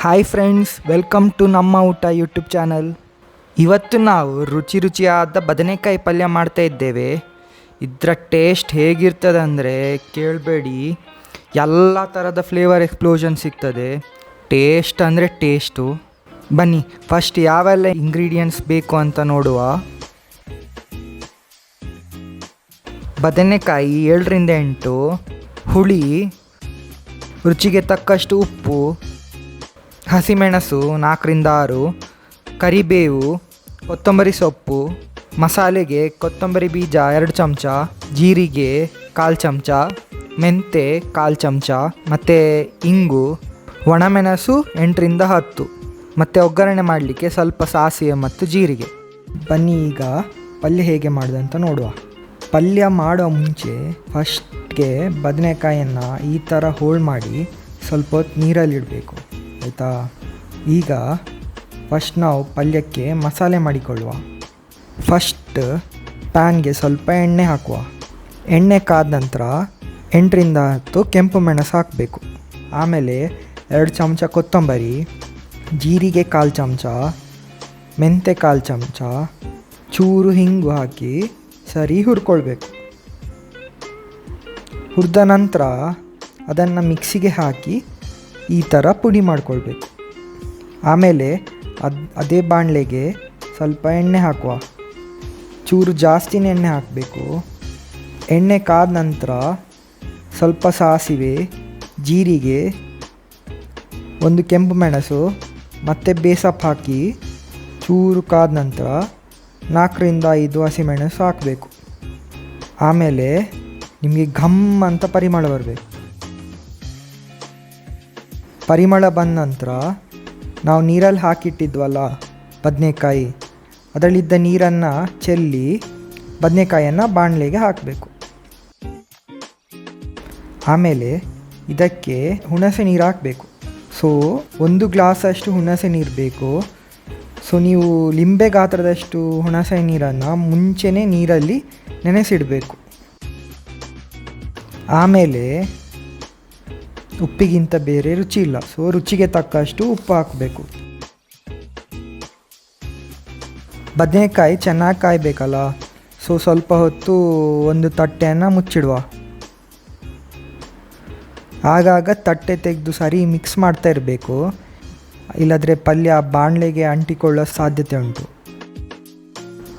Hi friends welcome to ನಮ್ಮ ಊಟ YouTube channel ಇವತ್ತು ನಾವು ರುಚಿ ರುಚಿಯಾದ ಬದನೆಕಾಯಿ ಪಲ್ಯ ಮಾಡ್ತಾ ಇದ್ದೇವೆ. ಇದರ ಟೇಸ್ಟ್ ಹೇಗಿರ್ತದೆ ಅಂದರೆ ಕೇಳಬೇಡಿ. ಎಲ್ಲ ಥರದ ಫ್ಲೇವರ್ ಎಕ್ಸ್ಪ್ಲೋಷನ್ ಸಿಗ್ತದೆ. ಟೇಸ್ಟ್ ಅಂದರೆ ಟೇಸ್ಟು ಬನ್ನಿ ಫಸ್ಟ್ ಯಾವೆಲ್ಲ ಇಂಗ್ರೀಡಿಯೆಂಟ್ಸ್ ಬೇಕು ಅಂತ ನೋಡುವ. ಬದನೆಕಾಯಿ ಏಳರಿಂದ ಎಂಟು, ಹುಳಿ, ರುಚಿಗೆ ತಕ್ಕಷ್ಟು ಉಪ್ಪು ಹಸಿಮೆಣಸು ನಾಲ್ಕರಿಂದ ಆರು ಕರಿಬೇವು, ಕೊತ್ತಂಬರಿ ಸೊಪ್ಪು, ಮಸಾಲೆಗೆ ಕೊತ್ತಂಬರಿ ಬೀಜ ಎರಡು ಚಮಚ, ಜೀರಿಗೆ ಕಾಲು ಚಮಚ, ಮೆಂತೆ ಕಾಲು ಚಮಚ, ಮತ್ತು ಇಂಗು, ಒಣಮೆಣಸು ಎಂಟರಿಂದ ಹತ್ತು, ಮತ್ತು ಒಗ್ಗರಣೆ ಮಾಡಲಿಕ್ಕೆ ಸ್ವಲ್ಪ ಸಾಸಿವೆ ಮತ್ತು ಜೀರಿಗೆ. ಬನ್ನಿ ಈಗ ಪಲ್ಯ ಹೇಗೆ ಮಾಡೋದಂತ ನೋಡುವ. ಪಲ್ಯ ಮಾಡೋ ಮುಂಚೆ ಫಸ್ಟ್ಗೆ ಬದನೆಕಾಯನ್ನು ಈ ಥರ ಹೋಳು ಮಾಡಿ ಸ್ವಲ್ಪ ಹೊತ್ತು ನೀರಲ್ಲಿಡಬೇಕು. ಆಯಿತಾ? ಈಗ ಫಸ್ಟ್ ನಾವು ಪಲ್ಯಕ್ಕೆ ಮಸಾಲೆ ಮಾಡಿಕೊಳ್ಳುವ. ಫಸ್ಟ್ ಪ್ಯಾನ್ಗೆ ಸ್ವಲ್ಪ ಎಣ್ಣೆ ಹಾಕುವ. ಎಣ್ಣೆ ಕಾದ ನಂತರ ಎಂಟರಿಂದ ಹತ್ತು ಕೆಂಪು ಮೆಣಸು ಹಾಕಬೇಕು. ಆಮೇಲೆ ಎರಡು ಚಮಚ ಕೊತ್ತಂಬರಿ, ಜೀರಿಗೆ ಕಾಲು ಚಮಚ, ಮೆಂತೆ ಕಾಲು ಚಮಚ, ಚೂರು ಹಿಂಗು ಹಾಕಿ ಸರಿ ಹುರ್ಕೊಳ್ಬೇಕು. ಹುರಿದ ನಂತರ ಅದನ್ನು ಮಿಕ್ಸಿಗೆ ಹಾಕಿ ಈ ಥರ ಪುಡಿ ಮಾಡ್ಕೊಳ್ಬೇಕು. ಆಮೇಲೆ ಅದು, ಅದೇ ಬಾಣಲೆಗೆ ಸ್ವಲ್ಪ ಎಣ್ಣೆ ಹಾಕುವ. ಚೂರು ಜಾಸ್ತಿನೇ ಎಣ್ಣೆ ಹಾಕಬೇಕು. ಎಣ್ಣೆ ಕಾದ ನಂತರ ಸ್ವಲ್ಪ ಸಾಸಿವೆ, ಜೀರಿಗೆ, ಒಂದು ಕೆಂಪು ಮೆಣಸು, ಮತ್ತು ಬೇಸಪ್ಪ ಹಾಕಿ ಚೂರು ಕಾದ ನಂತರ ನಾಲ್ಕರಿಂದ ಐದು ಹಸಿಮೆಣಸು ಹಾಕಬೇಕು. ಆಮೇಲೆ ನಿಮಗೆ ಘಮ್ ಅಂತ ಪರಿಮಳ ಬರಬೇಕು. ಪರಿಮಳ ಬಂದ ನಂತರ ನಾವು ನೀರಲ್ಲಿ ಹಾಕಿಟ್ಟಿದ್ವಲ್ಲ ಬದನೆಕಾಯಿ, ಅದರಲ್ಲಿದ್ದ ನೀರನ್ನು ಚೆಲ್ಲಿ ಬದನೆಕಾಯನ್ನು ಬಾಣಲೆಗೆ ಹಾಕಬೇಕು. ಆಮೇಲೆ ಇದಕ್ಕೆ ಹುಣಸೆ ನೀರು ಹಾಕಬೇಕು. ಸೊ ಒಂದು ಗ್ಲಾಸಷ್ಟು ಹುಣಸೆ ನೀರು ಬೇಕು. ಸೊ ನೀವು ಲಿಂಬೆ ಗಾತ್ರದಷ್ಟು ಹುಣಸೆ ನೀರನ್ನು ಮುಂಚೆನೇ ನೀರಲ್ಲಿ ನೆನೆಸಿಡಬೇಕು. ಆಮೇಲೆ ಉಪ್ಪಿಗಿಂತ ಬೇರೆ ರುಚಿ ಇಲ್ಲ. ಸೊ ರುಚಿಗೆ ತಕ್ಕಷ್ಟು ಉಪ್ಪು ಹಾಕಬೇಕು. ಬದನೆಕಾಯಿ ಚೆನ್ನಾಗಿ ಕಾಯಬೇಕಲ್ಲ? ಸೊ ಸ್ವಲ್ಪ ಹೊತ್ತು ಒಂದು ತಟ್ಟೆಯನ್ನು ಮುಚ್ಚಿಡುವ. ಆಗಾಗ ತಟ್ಟೆ ತೆಗೆದು ಸರಿ ಮಿಕ್ಸ್ ಮಾಡ್ತಾ ಇರಬೇಕು. ಇಲ್ಲದ್ರೆ ಪಲ್ಯ ಬಾಣಲೆಗೆ ಅಂಟಿಕೊಳ್ಳೋ ಸಾಧ್ಯತೆ ಉಂಟು.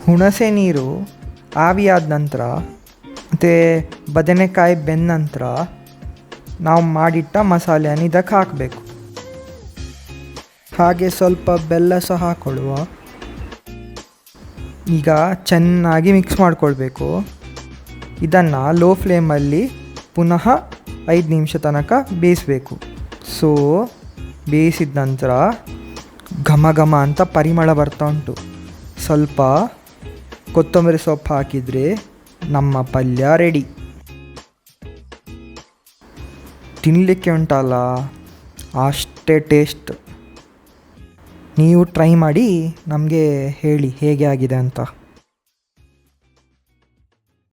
ಹುಣಸೆ ನೀರು ಆವಿಯಾದ ನಂತರ, ಮತ್ತು ಬದನೆಕಾಯಿ ಬೆಂದ ನಂತರ ನಾವು ಮಾಡಿಟ್ಟ ಮಸಾಲೆಯನ್ನು ಇದಕ್ಕೆ ಹಾಕಬೇಕು. ಹಾಗೆ ಸ್ವಲ್ಪ ಬೆಲ್ಲ ಸಹ ಹಾಕೊಳ್ಳುವ. ಈಗ ಚೆನ್ನಾಗಿ ಮಿಕ್ಸ್ ಮಾಡಿಕೊಳ್ಬೇಕು. ಇದನ್ನು ಲೋ ಫ್ಲೇಮಲ್ಲಿ ಪುನಃ ಐದು ನಿಮಿಷ ತನಕ ಬೇಯಿಸಬೇಕು. ಸೊ ಬೇಯಿಸಿದ ನಂತರ ಘಮ ಘಮ ಅಂತ ಪರಿಮಳ ಬರ್ತಾ ಉಂಟು. ಸ್ವಲ್ಪ ಕೊತ್ತಂಬರಿ ಸೊಪ್ಪು ಹಾಕಿದರೆ ನಮ್ಮ ಪಲ್ಯ ರೆಡಿ ತಿನ್ನಲಿಕ್ಕೆ ಉಂಟಲ್ಲ? ಅಷ್ಟೇ ಟೇಸ್ಟ್ ನೀವು ಟ್ರೈ ಮಾಡಿ ನಮಗೆ ಹೇಳಿ ಹೇಗೆ ಆಗಿದೆ ಅಂತ.